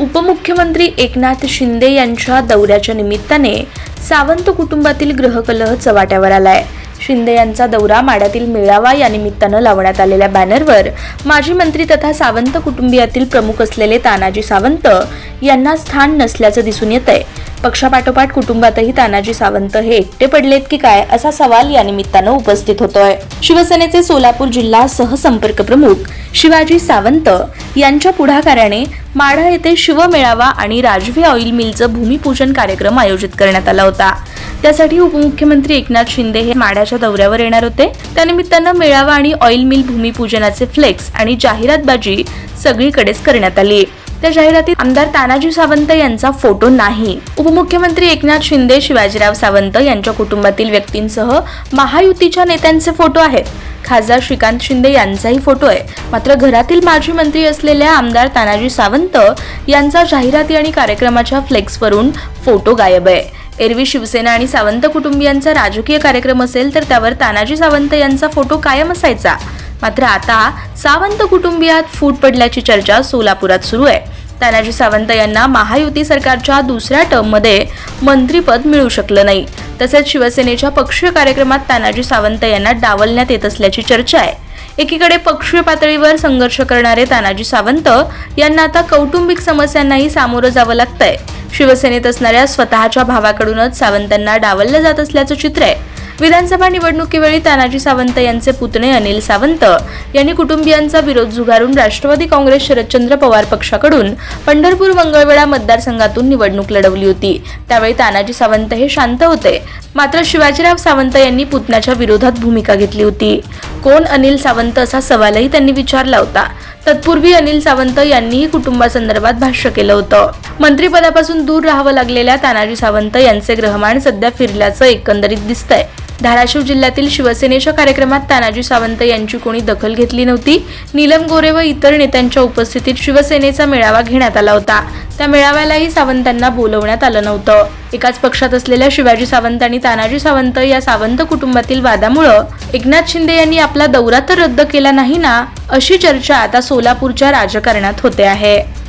उपमुख्यमंत्री एकनाथ शिंदे यांच्या दौऱ्याच्या निमित्ताने सावंत कुटुंबातील ग्रहकलह चव्हाट्यावर आलाय. शिंदे यांचा दौरा माड्यातील मेळावा या निमित्तानं लावण्यात आलेल्या बॅनरवर माजी मंत्री तथा सावंत कुटुंबियातील प्रमुख असलेले तानाजी सावंत यांना स्थान नसल्याचं दिसून येत आहे पक्षापाठोपाठ कुटुंबातही तानाजी सावंत हे एकटे पडलेत की काय असा सवाल या निमित्तानं उपस्थित होतोय. शिवसेनेचे सोलापूर जिल्हा सहसंपर्क प्रमुख शिवाजी सावंत यांच्या पुढाकाराने माढा येथे शिवमेळावा आणि राजवे ऑइल मिलचं भूमिपूजन कार्यक्रम आयोजित करण्यात आला होता. त्यासाठी उपमुख्यमंत्री एकनाथ शिंदे हे माढ्याच्या दौऱ्यावर येणार होते. त्यानिमित्तानं मेळावा आणि ऑइल मिल भूमिपूजनाचे फ्लेक्स आणि जाहिरातबाजी सगळीकडेच करण्यात आली. त्या जाहिरातीत आमदार तानाजी सावंत यांचा फोटो नाही. उपमुख्यमंत्री एकनाथ शिंदे शिवाजीराव सावंत यांच्या कुटुंबातील व्यक्तींसह महायुतीच्या नेत्यांचे फोटो आहेत. खासदार श्रीकांत शिंदे यांचाही फोटो आहे. मात्र घरातील माजी मंत्री असलेल्या आमदार तानाजी सावंत यांचा जाहिराती आणि कार्यक्रमाच्या फ्लेक्सवरून फोटो गायब आहे. एरवी शिवसेना आणि सावंत कुटुंबियांचा राजकीय कार्यक्रम असेल तर त्यावर तानाजी सावंत यांचा फोटो कायम असायचा. मात्र आता सावंत कुटुंबियात फूट पडल्याची चर्चा सोलापुरात सुरू आहे. तानाजी सावंत यांना महायुती सरकारच्या दुसऱ्या टर्ममध्ये मंत्रीपद मिळू शकलं नाही. तसेच शिवसेनेच्या पक्षीय कार्यक्रमात तानाजी सावंत यांना डावलण्यात येत असल्याची चर्चा आहे. एकीकडे पक्षीय पातळीवर संघर्ष करणारे तानाजी सावंत यांना आता कौटुंबिक समस्यांनाही सामोरं जावं लागतंय. शिवसेनेत असणाऱ्या स्वतःच्या भावाकडूनच सावंतांना डावललं जात असल्याचं चित्र आहे. विधानसभा निवडणुकीवेळी तानाजी सावंत यांचे पुतणे अनिल सावंत यांनी कुटुंबियांचा विरोध झुगारून राष्ट्रवादी काँग्रेस शरदचंद्र पवार पक्षाकडून पंढरपूर मंगळवेढा मतदारसंघातून निवडणूक लढवली होती. त्यावेळी तानाजी सावंत हे शांत होते. मात्र शिवाजीराव सावंत यांनी पुतण्याच्या विरोधात भूमिका घेतली होती. कोण अनिल सावंत असा सवालही त्यांनी विचारला होता. तत्पूर्वी अनिल सावंत यांनीही कुटुंबासंदर्भात भाष्य केलं होतं. मंत्रिपदापासून दूर राहावं लागलेल्या तानाजी सावंत यांचे ग्रहमान सध्या फिरल्याचं एकंदरीत दिसतंय. धाराशिव जिल्ह्यातील शिवसेनेच्या कार्यक्रमात तानाजी सावंत यांची कोणी दखल घेतली नव्हती. नीलम गोरे व इतर नेत्यांच्या उपस्थितीत शिवसेनेचा मेळावा घेण्यात आला होता. त्या मेळाव्यालाही सावंतांना बोलवण्यात आलं नव्हतं. एकाच पक्षात असलेल्या शिवाजी सावंत आणि तानाजी सावंत या सावंत कुटुंबातील वादामुळं एकनाथ शिंदे यांनी आपला दौरा तर रद्द केला नाही ना अशी चर्चा आता सोलापूरच्या राजकारणात होते आहे.